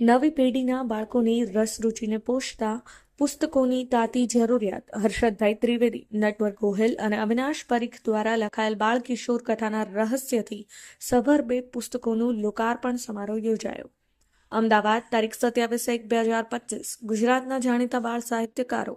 નવી પેઢીના બાળકોની રસ રૂચિને પોષતા પુસ્તકોની તાતી જરૂરિયાત. હર્ષદભાઈ ત્રિવેદી નટવર ગોહિલ અને અવિનાશ પરીખ દ્વારા લખાયેલ બાળ કિશોર કથાના રહસ્યથી સભર બે પુસ્તકોનું લોકાર્પણ સમારોહ યોજાયો. અમદાવાદ, તારીખ સત્યાવીસ એક બે હજાર પચીસ. ગુજરાતના જાણીતા બાળ સાહિત્યકારો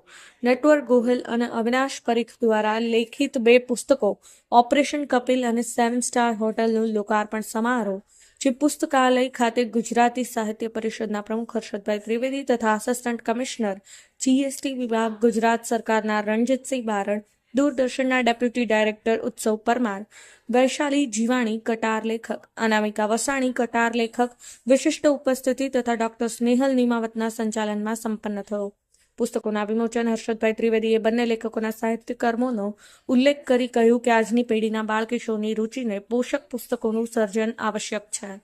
નેટવર્ક ગોહિલ અને અવિનાશ પરીખ દ્વારા લેખિત બે પુસ્તકો, ઓપરેશન કપિલ અને સેવન સ્ટાર હોટલનું લોકાર્પણ સમારોહ, જે પુસ્તકાલય ખાતે ગુજરાતી સાહિત્ય પરિષદના પ્રમુખ હર્ષદભાઈ ત્રિવેદી તથા આસિસ્ટન્ટ કમિશનર જીએસટી વિભાગ, ગુજરાત સરકારના રણજીતસિંહ બારણ દૂરદર્શનના ડેપ્યુટી ડાયરેક્ટર ઉત્સવ પરમાર, વૈશાલી જીવાણી કટાર લેખક, અનામિકા વસાણી કટાર લેખક, વિશિષ્ટ ઉપસ્થિતિ તથા ડોક્ટર સ્નેહલ નિમાવતના સંચાલનમાં સંપન્ન થયો. પુસ્તકોના વિમોચન હર્ષદભાઈ ત્રિવેદીએ બંને લેખકોના સાહિત્ય કર્મોનો ઉલ્લેખ કરી કહ્યું કે આજની પેઢીના બાળકિશોરની રુચિને પોષક પુસ્તકોનું સર્જન આવશ્યક છે.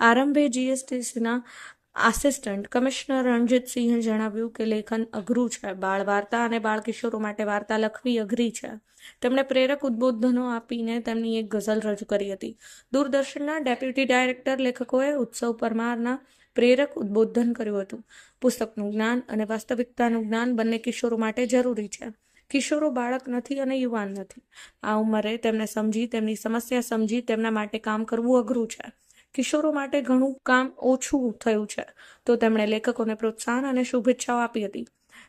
આરંભે જીએસટીસીના આસિસ્ટન્ટ કમિશનર રણજીતસિંહે જણાવ્યું કે લેખન અઘરું છે. બાળ વાર્તા અને બાળકિશોરો માટે વાર્તા લખવી અઘરી છે. તેમણે પ્રેરક ઉદ્બોધનો આપીને તેમની એક ગઝલ રજૂ કરી હતી. દૂરદર્શનના ડેપ્યુટી ડાયરેક્ટર લેખકોએ ઉત્સવ પરમારના પ્રેરક ઉદ્બોધન કર્યું હતું. પુસ્તકનું જ્ઞાન અને વાસ્તવિકતાનું જ્ઞાન બંને કિશોરો માટે જરૂરી છે. કિશોરો બાળક નથી અને યુવાન નથી. આ ઉંમરે તેમને સમજી, તેમની સમસ્યા સમજી તેમના માટે કામ કરવું અઘરું છે. કિશોરો માટે ઘણું કામ ઓછું થયું છે. તો તેમણે લેખકોને પ્રોત્સાહન અને શુભેચ્છાઓ આપી હતી.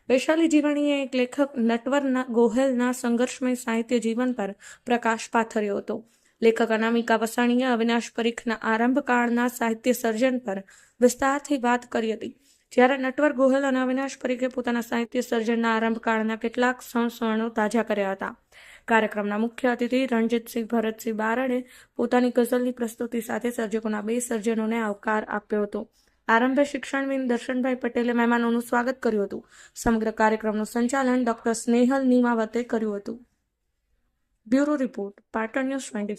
વૈશાલી જીવાણીએ એક લેખક નટવરના ગોહેલના સંઘર્ષમય સાહિત્ય જીવન પર પ્રકાશ પાથર્યો હતો. લેખક અનામિકા વસાણીએ અવિનાશ પરીખના આરંભકાળના સાહિત્ય સર્જન પર વિસ્તારથી વાત કરી હતી. જ્યારે નટવર ગોહલ અને અવિનાશ પરીખે પોતાના સાહિત્ય સર્જનના આરંભકાળના કેટલાક સંસ્મરણો તાજા કર્યા હતા. કાર્યક્રમના મુખ્ય અતિથિ રણજીતસિંહ ભરતસિંહ બારડે પોતાની ગઝલની પ્રસ્તુતિ સાથે સર્જકોના બે સર્જનોને આવકાર આપ્યો હતો. આરંભે શિક્ષણવિદ દર્શનભાઈ પટેલે મહેમાનોનું સ્વાગત કર્યું હતું. સમગ્ર કાર્યક્રમનું સંચાલન ડોક્ટર સ્નેહલ નીમાવતે કર્યું હતું. Bureau report Patan news twenty